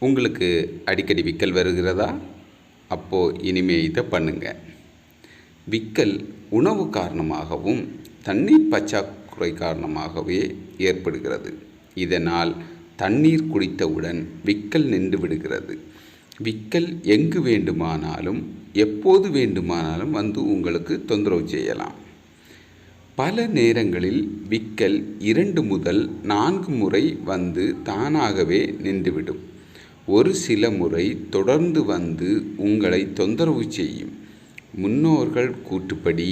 உங்களுக்கு அடிக்கடி விக்கல் வருகிறதா? அப்போது இனிமே இதை பண்ணுங்கள் விக்கல் உணவு காரணமாகவும் தண்ணீர் பற்றாக்குறை காரணமாகவே ஏற்படுகிறது. இதனால் தண்ணீர் குடித்தவுடன் விக்கல் நின்று விடுகிறது. விக்கல் எங்கு வேண்டுமானாலும் எப்போது வேண்டுமானாலும் வந்து உங்களுக்கு தொந்தரவு செய்யலாம். பல நேரங்களில் விக்கல் இரண்டு முதல் நான்கு முறை வந்து தானாகவே நின்றுவிடும். ஒரு சில முறை தொடர்ந்து வந்து உங்களை தொந்தரவு செய்யும். முன்னோர்கள் கூற்றுப்படி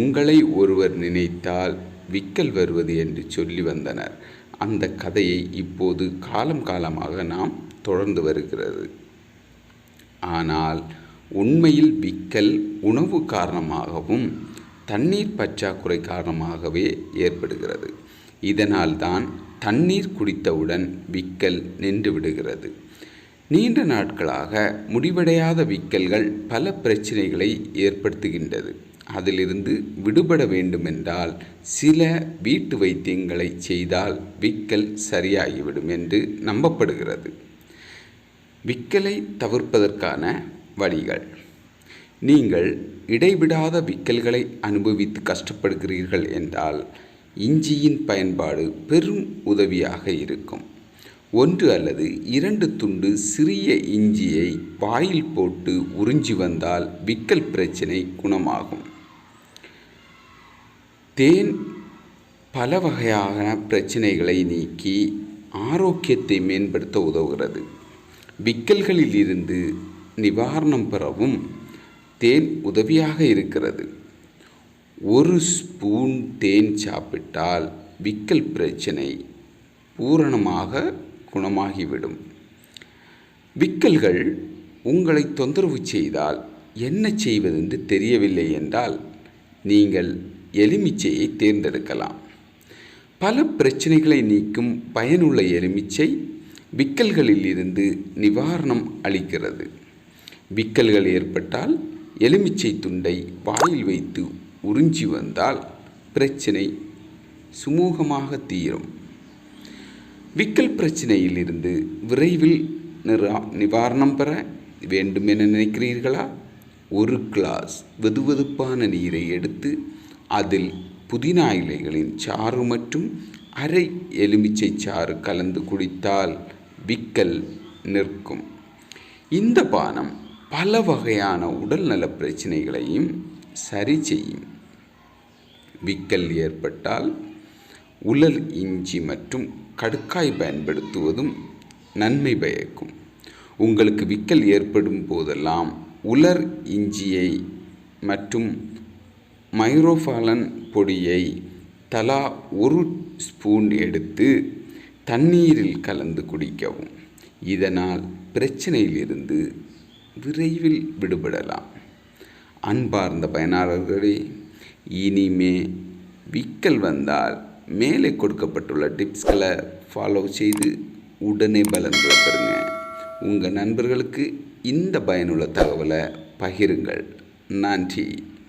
உங்களை ஒருவர் நினைத்தால் விக்கல் வருவது என்று சொல்லி வந்தனர். அந்த கதையை இப்போது காலம் காலமாக நாம் தொடர்ந்து வருகிறது. ஆனால் உண்மையில் விக்கல் உணவு காரணமாகவும் தண்ணீர் பற்றாக்குறை காரணமாகவே ஏற்படுகிறது. இதனால்தான் தண்ணீர் குடித்தவுடன் விக்கல் நின்று விடுகிறது. நீண்ட நாட்களாக முடிவடையாத விக்கல்கள் பல பிரச்சனைகளை ஏற்படுத்துகின்றது. அதிலிருந்து விடுபட வேண்டுமென்றால் சில வீட்டு வைத்தியங்களை செய்தால் விக்கல் சரியாகிவிடும் என்று நம்பப்படுகிறது. விக்கலை தவிர்ப்பதற்கான வழிகள். நீங்கள் இடைவிடாத விக்கல்களை அனுபவித்து கஷ்டப்படுகிறீர்கள் என்றால் இஞ்சியின் பயன்பாடு பெரும் உதவியாக இருக்கும். ஒன்று அல்லது இரண்டு துண்டு சிறிய இஞ்சியை வாயில் போட்டு உறிஞ்சி வந்தால் விக்கல் பிரச்சனை குணமாகும். தேன் பல வகையான பிரச்சனைகளை நீக்கி ஆரோக்கியத்தை மேம்படுத்த உதவுகிறது. விக்கல்களில் இருந்து நிவாரணம் பெறவும் தேன் உதவியாக இருக்கிறது. ஒரு ஸ்பூன் தேன் சாப்பிட்டால் விக்கல் பிரச்சனை பூரணமாக குணமாகிவிடும். விக்கல்கள் உங்களை தொந்தரவு செய்தால் என்ன செய்வதென்று தெரியவில்லை என்றால் நீங்கள் எலுமிச்சையை தேர்ந்தெடுக்கலாம். பல பிரச்சனைகளை நீக்கும் பயனுள்ள எலுமிச்சை விக்கல்களில் இருந்து நிவாரணம் அளிக்கிறது. விக்கல்கள் ஏற்பட்டால் எலுமிச்சை துண்டை வாயில் வைத்து உறிஞ்சி வந்தால் பிரச்சனை சுமூகமாக தீரும். விக்கல் பிரச்சனையில் இருந்து விரைவில் நிரா நிவாரணம் பெற வேண்டும் என நினைக்கிறீர்களா? ஒரு கிளாஸ் வெதுவெதுப்பான நீரை எடுத்து அதில் புதினா இலைகளின் சாறு மற்றும் அரை எலுமிச்சை சாறு கலந்து குடித்தால் விக்கல் நிற்கும். இந்த பானம் பல வகையான உடல்நல பிரச்சனைகளையும் சரி செய்யும். விக்கல் ஏற்பட்டால் உலர் இஞ்சி மற்றும் கடுக்காய் பயன்படுத்துவதும் நன்மை பயக்கும். உங்களுக்கு விக்கல் ஏற்படும் போதெல்லாம் உலர் இஞ்சியை மற்றும் மைரோஃபாலன் பொடியை தலா ஒரு ஸ்பூன் எடுத்து தண்ணீரில் கலந்து குடிக்கவும். இதனால் பிரச்சனையிலிருந்து விரைவில் விடுபடலாம். அன்பார்ந்த பயனாளர்களே இனிமே விக்கல் வந்தால் மேலே கொடுக்கப்பட்டுள்ள டிப்ஸ்களை ஃபாலோ செய்து உடனே பலன்களை பெறுங்க. உங்கள் நண்பர்களுக்கு இந்த பயனுள்ள தகவலை பகிருங்கள். நன்றி.